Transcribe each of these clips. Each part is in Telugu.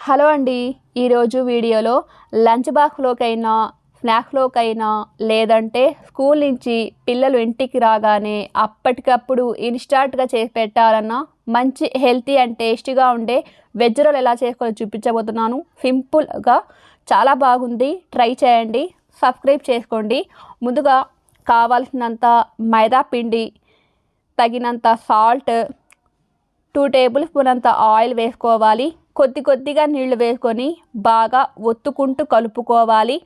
హలో అండి. ఈరోజు వీడియోలో లంచ్ బాక్స్లోకైనా స్నాక్స్లోకైనా లేదంటే స్కూల్ నుంచి పిల్లలు ఇంటికి రాగానే అప్పటికప్పుడు ఇన్స్టాంట్గా చేసి పెట్టాలన్నా మంచి హెల్తీ అండ్ టేస్టీగా ఉండే వెజ్ రోల్ ఎలా చేసుకోవాలో చూపించబోతున్నాను. సింపుల్గా చాలా బాగుంది. ట్రై చేయండి. సబ్స్క్రైబ్ చేసుకోండి. ముందుగా కావాల్సినంత మైదా పిండి తగినంత సాల్ట్ టూ టేబుల్ స్పూన్ అంత ఆయిల్ వేసుకోవాలి. కొద్ది కొద్దిగా నీళ్ళు వేసుకొని బాగా ఒత్తుకుంటూ కలుపుకోవాలి.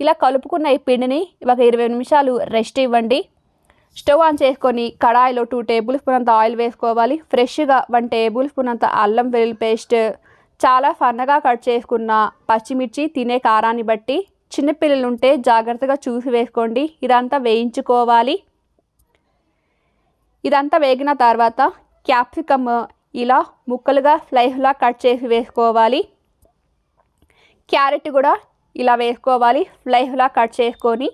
ఇలా కలుపుకున్న ఈ పిండిని ఒక ఇరవై నిమిషాలు రెస్ట్ ఇవ్వండి. స్టవ్ ఆన్ చేసుకొని కడాయిలో టూ టేబుల్ స్పూన్ అంత ఆయిల్ వేసుకోవాలి. ఫ్రెష్గా వన్ టేబుల్ స్పూన్ అంత అల్లం వెల్లుల్లి పేస్ట్. చాలా సన్నగా కట్ చేసుకున్న పచ్చిమిర్చి తినే కారాన్ని బట్టి చిన్నపిల్లలు ఉంటే జాగ్రత్తగా చూసి వేసుకోండి. ఇదంతా వేయించుకోవాలి. ఇదంతా వేగిన తర్వాత క్యాప్సికమ్ ఇలా ముక్కలుగా స్లైస్లా కట్ చేసి వేసుకోవాలి. క్యారెట్ కూడా ఇలా వేసుకోవాలి స్లైస్లా కట్ చేసుకొని.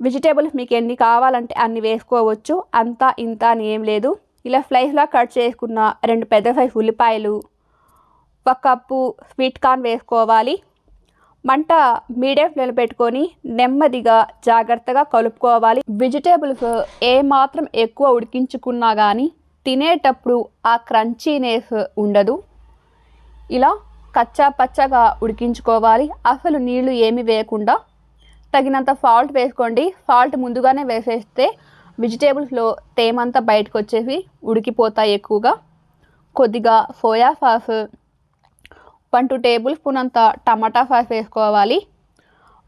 వెజిటేబుల్స్ మీకు ఎన్ని కావాలంటే అన్ని వేసుకోవచ్చు అంతా ఇంత అని ఏం లేదు. ఇలా స్లైస్లా కట్ చేసుకున్న రెండు పెద్ద సైజ్ ఉల్లిపాయలు ఒక కప్పు స్వీట్ కార్న్ వేసుకోవాలి. మంట మీడియం ఫ్లేమ్ పెట్టుకొని నెమ్మదిగా జాగ్రత్తగా కలుపుకోవాలి. వెజిటేబుల్స్ ఏమాత్రం ఎక్కువ ఉడికించుకున్నా కానీ తినేటప్పుడు ఆ క్రంచీనెస్ ఉండదు. ఇలా కచ్చా పచ్చగా ఉడికించుకోవాలి. అసలు నీళ్ళు ఏమి వేయకుండా తగినంత సాల్ట్ వేసుకోండి. సాల్ట్ ముందుగానే వేసేస్తే వెజిటేబుల్స్లో తేమంతా బయటకు వచ్చేసి ఉడికిపోతాయి ఎక్కువగా. కొద్దిగా soya sauce one two tablespoon అంత టమాటా సాస్ వేసుకోవాలి.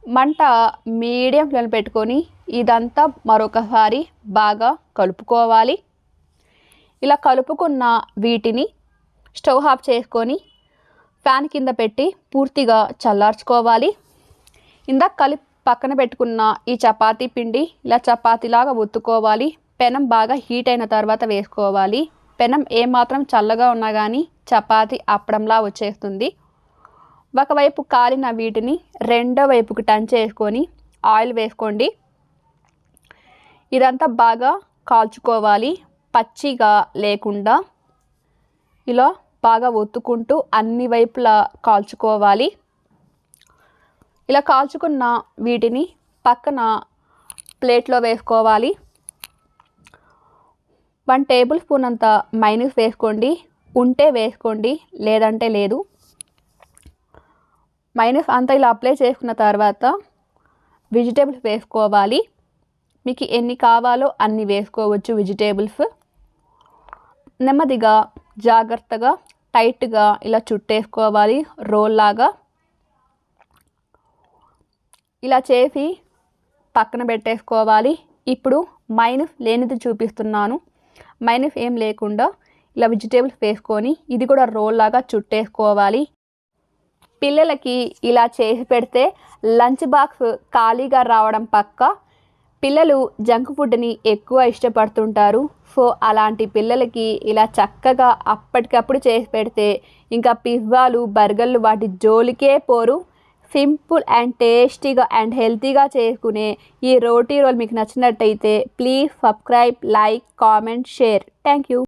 మంట మీడియం ఫ్లేమ్ పెట్టుకొని ఇదంతా మరొకసారి బాగా కలుపుకోవాలి. ఇలా కలుపుకున్న వీటిని స్టవ్ ఆఫ్ చేసుకొని ఫ్యాన్ కింద పెట్టి పూర్తిగా చల్లార్చుకోవాలి. ఇందాక కలిపి పక్కన పెట్టుకున్న ఈ చపాతీ పిండి ఇలా చపాతీలాగా ఒత్తుకోవాలి. పెనం బాగా హీట్ అయిన తర్వాత వేసుకోవాలి. పెనం ఏమాత్రం చల్లగా ఉన్నా కానీ చపాతీ అప్పడంలా వచ్చేస్తుంది. ఒకవైపు కాలిన వీటిని రెండో వైపుకి టన్ చేసుకొని ఆయిల్ వేసుకోండి. ఇదంతా బాగా కాల్చుకోవాలి. పచ్చిగా లేకుండా ఇలా బాగా ఒత్తుకుంటూ అన్ని వైపులా కాల్చుకోవాలి. ఇలా కాల్చుకున్న వీటిని పక్కన ప్లేట్లో వేసుకోవాలి. వన్ టేబుల్ స్పూన్ అంత మైనస్ వేసుకోండి. ఉంటే వేసుకోండి లేదంటే లేదు. మైనస్ అంతా ఇలా అప్లై చేసుకున్న తర్వాత వెజిటేబుల్స్ వేసుకోవాలి. మీకు ఎన్ని కావాలో అన్ని వేసుకోవచ్చు వెజిటేబుల్స్. నెమ్మదిగా జాగ్రత్తగా టైట్గా ఇలా చుట్టేసుకోవాలి. రోల్ లాగా ఇలా చేసి పక్కన పెట్టేసుకోవాలి. ఇప్పుడు మైనస్ లేనిది చూపిస్తున్నాను. మైనస్ ఏం లేకుండా ఇలా వెజిటేబుల్స్ వేసుకొని ఇది కూడా రోల్ లాగా చుట్టేసుకోవాలి. పిల్లలకి ఇలా చేసి పెడితే లంచ్ బాక్స్ ఖాళీగా రావడం పక్క పిల్లలు జంక్ ఫుడ్ని ఎక్కువ ఇష్టపడుతుంటారు. సో అలాంటి పిల్లలకి ఇలా చక్కగా అప్పటికప్పుడు చేసి పెడితే ఇంకా పిజ్జాలు బర్గర్లు వాటి జోలికే పోరు. సింపుల్ అండ్ టేస్టీగా అండ్ హెల్తీగా చేసుకునే ఈ రోటీ రోల్ మీకు నచ్చినట్టయితే please subscribe like comment share. Thank you.